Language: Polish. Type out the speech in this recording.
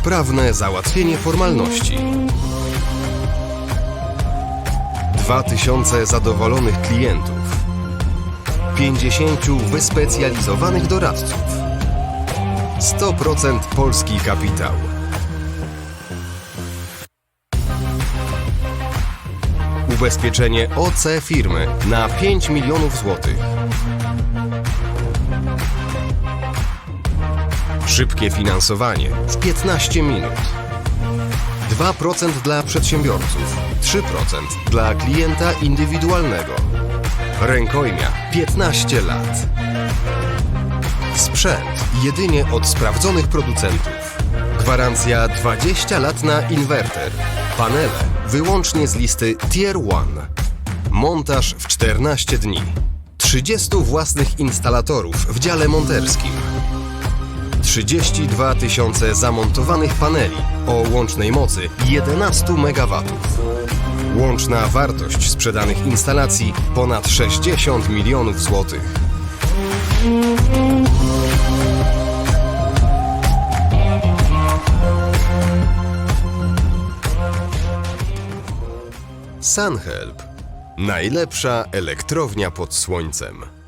sprawne załatwienie formalności. 2000 zadowolonych klientów. 50 wyspecjalizowanych doradców. 100% polski kapitał. Ubezpieczenie OC firmy na 5 milionów złotych. Szybkie finansowanie w 15 minut. 2% dla przedsiębiorców, 3% dla klienta indywidualnego. Rękojmia 15 lat. Sprzęt jedynie od sprawdzonych producentów. Gwarancja 20 lat na inwerter. Panele wyłącznie z listy Tier 1. Montaż w 14 dni. 30 własnych instalatorów w dziale monterskim. 32 tysiące zamontowanych paneli o łącznej mocy 11 MW. Łączna wartość sprzedanych instalacji ponad 60 milionów złotych. SunHelp. Najlepsza elektrownia pod słońcem.